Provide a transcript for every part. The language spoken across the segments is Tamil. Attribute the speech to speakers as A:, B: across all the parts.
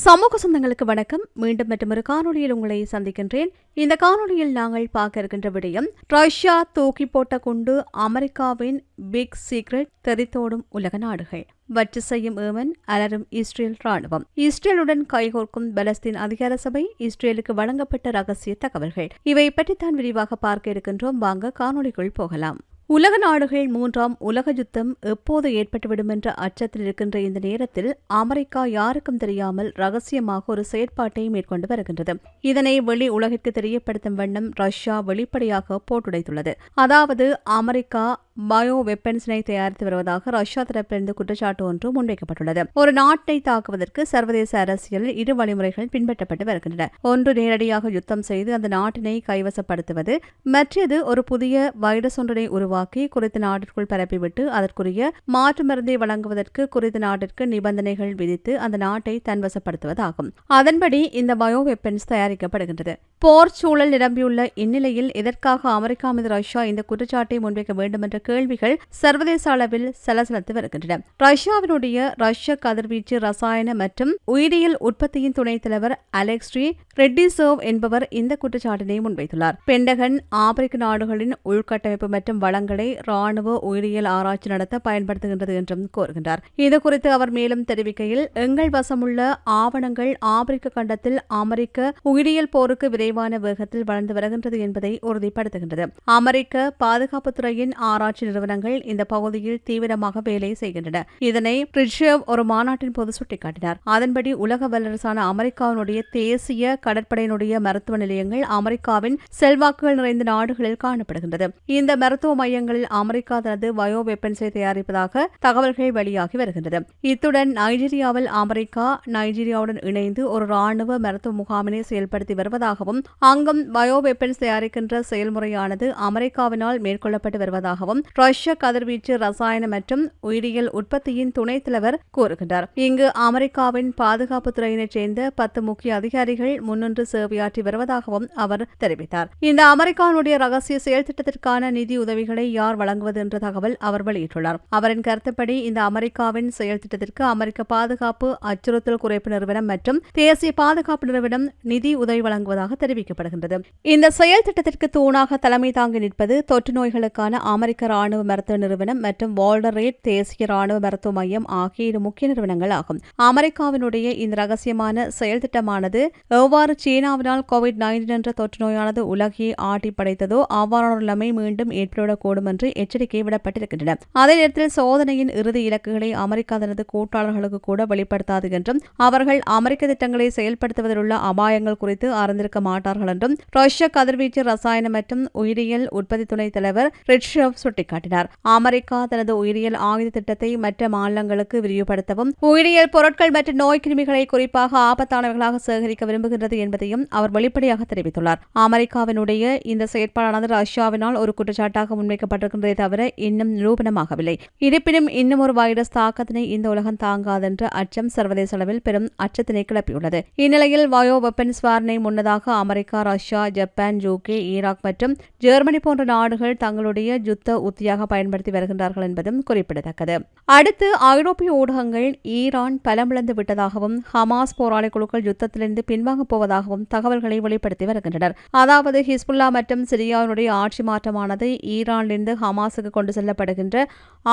A: சமூக சொந்தங்களுக்கு வணக்கம். மீண்டும் மற்றொரு காணொலியில் உங்களை சந்திக்கின்றேன். இந்த காணொலியில் நாங்கள் பார்க்க இருக்கின்ற விடயம் ரஷ்யா தூக்கி போட்ட குண்டு அமெரிக்காவின் பிக் சீக்ரெட் தெரித்தோடும் உலக நாடுகள். வற்று செய்யும் ஏமன் அலரும் இஸ்ரேல் ராணுவம் இஸ்ரேலுடன் கைகோர்க்கும் பலஸ்தீன் அதிகார சபை இஸ்ரேலுக்கு வழங்கப்பட்ட ரகசிய தகவல்கள். இவை பற்றித்தான் விரிவாக பார்க்க இருக்கின்றோம். வாங்க காணொளிக்குள் போகலாம். உலக நாடுகள் மூன்றாம் உலக யுத்தம் எப்போது ஏற்பட்டுவிடும் என்ற அச்சத்தில் இருக்கின்ற இந்த நேரத்தில் அமெரிக்கா யாருக்கும் தெரியாமல் ரகசியமாக ஒரு செயற்பாட்டை மேற்கொண்டு வருகின்றது. இதனை வெளி உலகிற்கு தெரியப்படுத்தும் வண்ணம் ரஷ்யா வெளிப்படையாக போட்டுடைத்துள்ளது. அதாவது அமெரிக்கா பயோ வெப்பன்ஸினை தயாரித்து வருவதாக ரஷ்யா தரப்பிலிருந்து குற்றச்சாட்டு ஒன்று முன்வைக்கப்பட்டுள்ளது. ஒரு நாட்டை தாக்குவதற்கு சர்வதேச அரசியலில் இரு வழிமுறைகள் பின்பற்றப்பட்டு வருகின்றன. ஒன்று நேரடியாக யுத்தம் செய்து அந்த நாட்டினை கைவசப்படுத்துவது மற்றது ஒரு புதிய வைரஸ் ஒன்றினை உருவாக்கி குறித்த நாட்டிற்குள் பரப்பிவிட்டு அதற்குரிய மாற்று மருந்தை வழங்குவதற்கு குறித்த நாட்டிற்கு நிபந்தனைகள் விதித்து அந்த நாட்டை தன்வசப்படுத்துவதாகும். அதன்படி இந்த பயோ வெப்பன்ஸ் தயாரிக்கப்படுகின்றது. போர் சூழல் நிரம்பியுள்ள இந்நிலையில் எதற்காக அமெரிக்கா மீது ரஷ்யா இந்த குற்றச்சாட்டை முன்வைக்க வேண்டும் என்ற கேள்விகள் சர்வதேச அளவில் சலசலத்து வருகின்றன. ரஷ்யாவினுடைய ரஷ்ய கதிர்வீச்சு ரசாயன மற்றும் உயிரியல் உற்பத்தியின் துணைத் தலைவர் அலெக்ஸ்ரி ரெட்டிசோவ் என்பவர் இந்த குற்றச்சாட்டினை முன்வைத்துள்ளார். பெண்டகன் ஆப்பிரிக்க நாடுகளின் உள்கட்டமைப்பு மற்றும் வளங்களை ராணுவ உயிரியல் ஆராய்ச்சி நடத்த பயன்படுத்துகின்றது என்றும் கூறுகின்றார். இதுகுறித்து அவர் மேலும் தெரிவிக்கையில் எங்கள் வசமுள்ள ஆவணங்கள் ஆப்பிரிக்க கண்டத்தில் அமெரிக்க உயிரியல் போருக்கு விரைவான வேகத்தில் வளர்ந்து வருகின்றது என்பதை உறுதிப்படுத்துகின்றது. அமெரிக்க பாதுகாப்புத்துறையின் ஆராய்ச்சி நிறுவனங்கள் இந்த பகுதியில் தீவிரமாக வேலை செய்கின்றன. இதனை ரிஷவ் ஒரு மாநாட்டின் போது சுட்டிக்காட்டினார். அதன்படி உலக வல்லரசான அமெரிக்காவினுடைய தேசிய கடற்படையினுடைய மருத்துவ நிலையங்கள் அமெரிக்காவின் செல்வாக்குகள் நிறைந்த நாடுகளில் காணப்படுகின்றது. இந்த மருத்துவ மையங்களில் அமெரிக்கா தனது பயோ வெப்பன்ஸை தயாரிப்பதாக தகவல்கள் வெளியாகி வருகின்றது. இத்துடன் நைஜீரியாவில் அமெரிக்கா நைஜீரியாவுடன் இணைந்து ஒரு ராணுவ மருத்துவ முகாமினை செயல்படுத்தி வருவதாகவும் அங்கும் பயோ வெப்பன்ஸ் தயாரிக்கின்ற செயல்முறையானது அமெரிக்காவினால் மேற்கொள்ளப்பட்டு வருவதாகவும் ரஷ்ய கதிர்வீச்சு ரசாயன மற்றும் உயிரியல் உற்பத்தியின் துணைத் தலைவர் கூறுகின்றார். இங்கு அமெரிக்காவின் பாதுகாப்பு துறையினைச் சேர்ந்த பத்து முக்கிய அதிகாரிகள் முன்னின்று சேவையாற்றி வருவதாகவும் அவர் தெரிவித்தார். இந்த அமெரிக்காவுடைய ரகசிய செயல் திட்டத்திற்கான நிதி உதவிகளை யார் வழங்குவது என்ற தகவல் அவர் வெளியிட்டுள்ளார். அவரின் கருத்துப்படி இந்த அமெரிக்காவின் செயல் திட்டத்திற்கு அமெரிக்க பாதுகாப்பு அச்சுறுத்தல் குறைப்பு நிறுவனம் மற்றும் தேசிய பாதுகாப்பு நிறுவனம் நிதி உதவி வழங்குவதாக தெரிவிக்கப்படுகின்றது. இந்த செயல் திட்டத்திற்கு தூணாக தலைமை தாங்கி நிற்பது தொற்று நோய்களுக்கான அமெரிக்க ராணுவ மருத்துவ நிறுவனம் மற்றும் வால்டரேட் தேசிய ராணுவ மருத்துவ மையம் ஆகிய இரு முக்கிய நிறுவனங்கள் ஆகும் அமெரிக்காவினுடைய இந்த ரகசியமான செயல் திட்டமானது எவ்வாறு சீனாவினால் கோவிட் நைன்டீன் என்ற தொற்று நோயானது உலகையை ஆட்டி படைத்ததோ அவ்வாறான நிலைமை மீண்டும் ஏற்படக்கூடும் என்று எச்சரிக்கை விடப்பட்டிருக்கின்றன. அதே நேரத்தில் சோதனையின் இறுதி இலக்குகளை அமெரிக்கா தனது கூட்டாளர்களுக்கு கூட வெளிப்படுத்தாது என்றும் அவர்கள் அமெரிக்க திட்டங்களை செயல்படுத்துவதில் உள்ள அபாயங்கள் குறித்து அறிந்திருக்க மாட்டார்கள் என்றும் ரஷ்ய கதிர்வீச்சு ரசாயனம் மற்றும் உயிரியல் உற்பத்தி துணைத் தலைவர் ரிட்ஷவ் சுட்டி சுட்டிக்காட்டினார் அமெரிக்கா தனது உயிரியல் ஆயுத திட்டத்தை மற்ற மாநிலங்களுக்கு விரிவுபடுத்தவும் உயிரியல் பொருட்கள் மற்றும் நோய் கிருமிகளை குறிப்பாக ஆபத்தானவர்களாக சேகரிக்க விரும்புகின்றது என்பதையும் அவர் வெளிப்படையாக தெரிவித்துள்ளார். அமெரிக்காவினுடைய இந்த செயற்பாடானது ரஷ்யாவினால் ஒரு குற்றச்சாட்டாக முன்வைக்கப்பட்டிருக்கின்றதே தவிர இன்னும் நிரூபணமாகவில்லை. இருப்பினும் இன்னும் ஒரு வைரஸ் தாக்கத்தினை இந்த உலகம் தாங்காதென்ற அச்சம் சர்வதேச அளவில் பெரும் அச்சத்தினை கிளப்பியுள்ளது. இந்நிலையில் வயோ வெப்பன்ஸ் வாரனை முன்னதாக America Russia Japan UK Iraq மற்றும் ஜெர்மனி போன்ற நாடுகள் தங்களுடைய யுத்த உத்தியாக பயன்படுத்தி வருகின்றார்கள் என்பதும் குறிப்பிடத்தக்கது. அடுத்து ஐரோப்பிய ஊடகங்கள் ஈரான் பலமிழந்து விட்டதாகவும் ஹமாஸ் போராளி குழுக்கள் யுத்தத்திலிருந்து பின்வாங்கப் போவதாகவும் தகவல்களை வெளிப்படுத்தி வருகின்றனர். அதாவது ஹிஸ்புல்லா மற்றும் சிரியாவினுடைய ஆட்சி மாற்றமானது ஈரானிலிருந்து ஹமாஸுக்கு கொண்டு செல்லப்படுகின்ற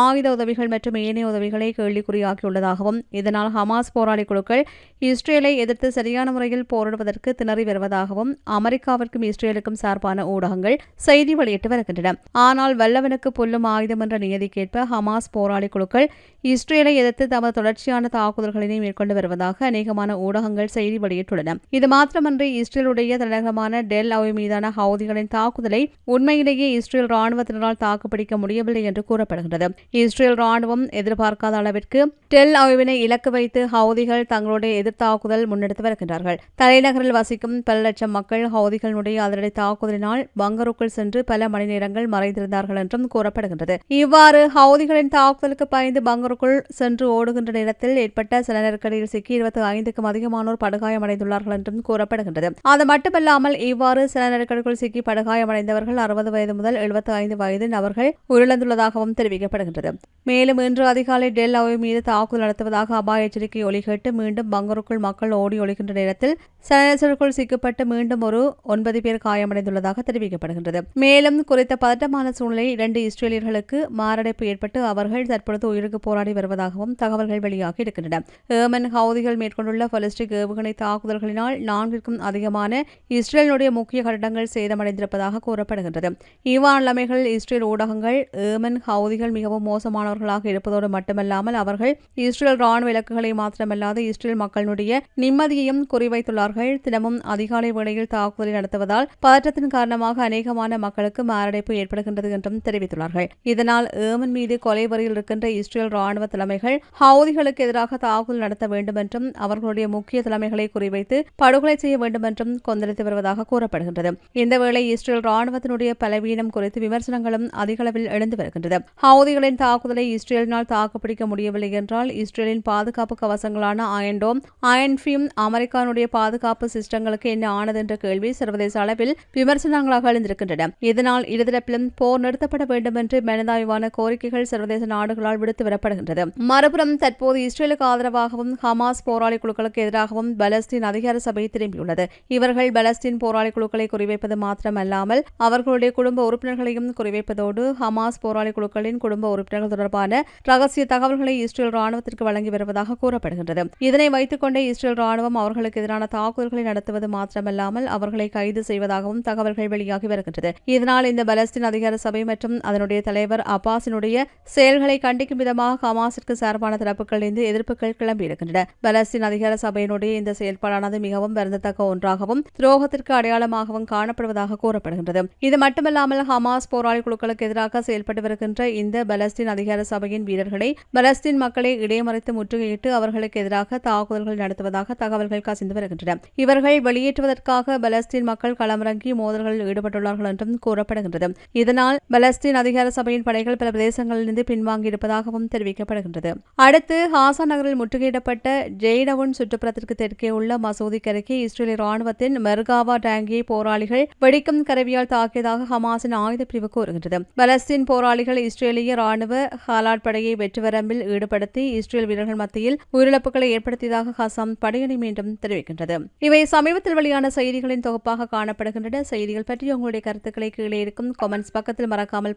A: ஆயுத உதவிகள் மற்றும் ஏனைய உதவிகளை கேள்விக்குறியாக்கியுள்ளதாகவும் இதனால் ஹமாஸ் போராளி குழுக்கள் இஸ்ரேலை எதிர்த்து சரியான முறையில் போரிடுவதற்கு திணறி வருவதாகவும் அமெரிக்காவிற்கும் இஸ்ரேலுக்கும் சார்பான ஊடகங்கள் செய்தி வெளியிட்டு வருகின்றன. ஆனால் வல்லவனுக்கு புல்லும் ஆயுதம் என்ற நியதிக்கேற்ப ஹமாஸ் போராளி குழுக்கள் இஸ்ரேலை எதிர்த்து தமது தொடர்ச்சியான தாக்குதல்களை மேற்கொண்டு வருவதாக அநேகமான ஊடகங்கள் செய்தி வெளியிட்டுள்ளன. இது மாத்திரமன்றி இஸ்ரேலுடைய தலைநகரமான டெல் அவை மீதான ஹவுதிகளின் தாக்குதலை உண்மையிலேயே இஸ்ரேல் ராணுவத்தினரால் தாக்குப்பிடிக்க முடியவில்லை என்று கூறப்படுகிறது இஸ்ரேல் ராணுவம் எதிர்பார்க்காத அளவிற்கு டெல் அவைவினை இலக்கு வைத்து ஹவுதிகள் தங்களுடைய எதிர்த்தாக்குதல் முன்னெடுத்து வருகின்றார்கள். தலைநகரில் வசிக்கும் பல லட்சம் மக்கள் ஹவுதிகளுடைய அதிரடி தாக்குதலினால் பங்கருக்குள் சென்று பல மணி நேரங்கள் மறைந்திருந்தார்கள் என்றும் என்றும் கூறப்படுகின்றது. இவ்வாறு ஹவுதிகளின் தாக்குதலுக்கு பயந்து பங்கருக்குள் சென்று ஓடுகின்ற நேரத்தில் ஏற்பட்ட சில நெருக்கடியில் சிக்கி இருபத்தி ஐந்துக்கும் அதிகமானோர் படுகாயமடைந்துள்ளார்கள் என்றும் கூறப்படுகின்றது. அது மட்டுமல்லாமல் இவ்வாறு சில நெருக்கடிக்குள் சிக்கி படுகாயமடைந்தவர்கள் அறுபது வயது முதல் எழுபத்தி ஐந்து வயது நபர்கள் உயிரிழந்துள்ளதாகவும் தெரிவிக்கப்படுகின்றது. மேலும் இன்று அதிகாலை டெல் அவை மீது தாக்குதல் நடத்துவதாக அபாய எச்சரிக்கை ஒலி கேட்டு மீண்டும் பங்கருக்குள் மக்கள் ஓடி ஒழிக்கின்ற நேரத்தில் சில சிக்கப்பட்டு மீண்டும் ஒரு ஒன்பது பேர் காயமடைந்துள்ளதாக தெரிவிக்கப்படுகின்றது. மேலும் குறித்த பதட்டமான சூழ்நிலை இரண்டு இஸ்ரேலியர்களுக்கு மாரடைப்பு ஏற்பட்டு அவர்கள் தற்பொழுது உயிருக்கு போராடி வருவதாகவும் தகவல்கள் வெளியாகி இருக்கின்றன. ஏமன் ஹவுதிகள் மேற்கொண்டுள்ள பலிஸ்டிக் ஏவுகணை தாக்குதல்களினால் நான்கிற்கும் அதிகமான இஸ்ரேலினுடைய முக்கிய கட்டடங்கள் சேதமடைந்திருப்பதாக கூறப்படுகின்றது. இவ்வாறு நிலைமைகள் இஸ்ரேல் ஊடகங்கள் ஏமன் ஹவுதிகள் மிகவும் மோசமானவர்களாக இருப்பதோடு மட்டுமல்லாமல் அவர்கள் இஸ்ரேல் ராணுவ இலக்குகளை மாத்திரமல்லாது இஸ்ரேல் மக்களுடைய நிம்மதியையும் குறிவைத்துள்ளார்கள். தினமும் அதிகாலை வேளையில் தாக்குதலை நடத்துவதால் பதற்றத்தின் காரணமாக அநேகமான மக்களுக்கு மாரடைப்பு ஏற்படுகின்றது என்றும் தெரிவித்துள்ளார்கள் இதனால் ஏமன் மீது கொலை வரையில் இருக்கின்ற இஸ்ரேல் ராணுவ தலைமைகள் ஹவுதிகளுக்கு எதிராக தாக்குதல் நடத்த வேண்டும் என்றும் அவர்களுடைய முக்கிய தலைமைகளை குறிவைத்து படுகொலை செய்ய வேண்டும் என்றும் கொந்தளித்து வருவதாக கூறப்படுகின்றது. இந்தவேளை இஸ்ரேல் ராணுவத்தினுடைய பலவீனம் குறித்து விமர்சனங்களும் அதிக அளவில் எழுந்து வருகின்றது. ஹவுதிகளின் தாக்குதலை இஸ்ரேலினால் தாக்குப்பிடிக்க முடியவில்லை என்றால் இஸ்ரேலின் பாதுகாப்பு கவசங்களான அயன்டோம் அயன்ஃபியும் அமெரிக்கானுடைய பாதுகாப்பு சிஸ்டங்களுக்கு என்ன ஆனது என்ற கேள்வி சர்வதேச அளவில் விமர்சனங்களாக எழுந்திருக்கின்றன. இதனால் இருதரப்பிலும் போர் நிறுத்தப்பட வேண்டும் என்று மனிதாய்வான கோரிக்கைகள் சர்வதேச நாடுகளால் விடுத்து வரப்படுகின்றது. மறுபுறம் தற்போது இஸ்ரேலுக்கு ஆதரவாகவும் ஹமாஸ் போராளி குழுக்களுக்கு எதிராகவும் பலஸ்தீன் அதிகார சபை திரும்பியுள்ளது. இவர்கள் பலஸ்தீன் போராளி குழுக்களை குறிவைப்பது மாத்திரமல்லாமல் அவர்களுடைய குடும்ப உறுப்பினர்களையும் குறிவைப்பதோடு ஹமாஸ் போராளி குழுக்களின் குடும்ப உறுப்பினர்கள் தொடர்பான ரகசிய தகவல்களை இஸ்ரேல் ராணுவத்திற்கு வழங்கி வருவதாக கூறப்படுகின்றது. இதனை வைத்துக் கொண்டே இஸ்ரேல் ராணுவம் அவர்களுக்கு எதிரான தாக்குதல்களை நடத்துவது மாத்திரமல்லாமல் அவர்களை கைது செய்வதாகவும் தகவல்கள் வெளியாகி வருகின்றது. இதனால் இந்த பலஸ்தீன் அதிகார சபை மற்றும் அதனுடைய தலைவர் அப்பாஸினுடைய செயல்களை கண்டிக்கும் விதமாக ஹமாஸிற்கு சார்பான தரப்புகளிலிருந்து எதிர்ப்புகள் கிளம்பியிருக்கின்றன பலஸ்தீன் அதிகார சபையினுடைய இந்த செயல்பாடானது மிகவும் வருந்தத்தக்க ஒன்றாகவும் துரோகத்திற்கு அடையாளமாகவும் காணப்படுவதாக கூறப்படுகின்றது. இது மட்டுமல்லாமல் ஹமாஸ் போராளி குழுக்களுக்கு எதிராக செயல்பட்டு வருகின்ற இந்த பலஸ்தீன் அதிகார சபையின் வீரர்களை பலஸ்தீன் மக்களை இடைமறைத்து முற்றுகையிட்டு அவர்களுக்கு எதிராக தாக்குதல்கள் நடத்துவதாக தகவல்கள் கசிந்து வருகின்றன. இவர்கள் வெளியேற்றுவதற்காக பலஸ்தீன் மக்கள் களமிறங்கி மோதல்களில் ஈடுபட்டுள்ளார்கள் என்றும் கூறப்படுகின்றது. இதனால் பலஸ்தீன் அதிகார சபையின் படைகள் பல பிரதேசங்களிலிருந்து பின்வாங்கியிருப்பதாகவும் தெரிவிக்கப்படுகின்றது. அடுத்து ஹாசா நகரில் முற்றுகையிடப்பட்ட ஜெய்டவுன் சுற்றுப்புறத்திற்கு தெற்கே உள்ள மசூதிக்கு அருகே இஸ்ரேலிய ராணுவத்தின் மெர்காவா டேங்கி போராளிகள் வெடிக்கும் கருவியால் தாக்கியதாக ஹமாஸின் ஆயுத பிரிவு கூறுகின்றது. பலஸ்தீன் போராளிகள் இஸ்ரேலிய ராணுவ ஹாலாட் படையை வெற்றுவரம்பில் ஈடுபடுத்தி இஸ்ரேல் வீரர்கள் மத்தியில் உயிரிழப்புகளை ஏற்படுத்தியதாக ஹசாம் படையணி மீண்டும் தெரிவிக்கின்றது. இவை சமீபத்தில் வெளியான செய்திகளின் தொகுப்பாக காணப்படுகின்றன. செய்திகள் பற்றி உங்களுடைய கருத்துக்களை கீழே இருக்கும் கமெண்ட்ஸ் பக்கத்தில் மறக்காமல்